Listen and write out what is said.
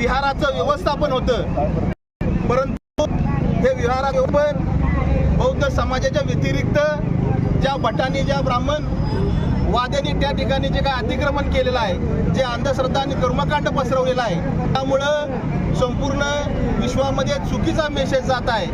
विहाराचं व्यवस्थापन होतं. परंतु हे विहारापण बौद्ध समाजाच्या व्यतिरिक्त ज्या भटांनी ज्या ब्राह्मण वाद्यांनी त्या ठिकाणी जे काय अतिक्रमण केलेलं आहे जे अंधश्रद्धा आणि कर्मकांड पसरवलेलं आहे त्यामुळं संपूर्ण विश्वामध्ये चुकीचा मेसेज जात आहे.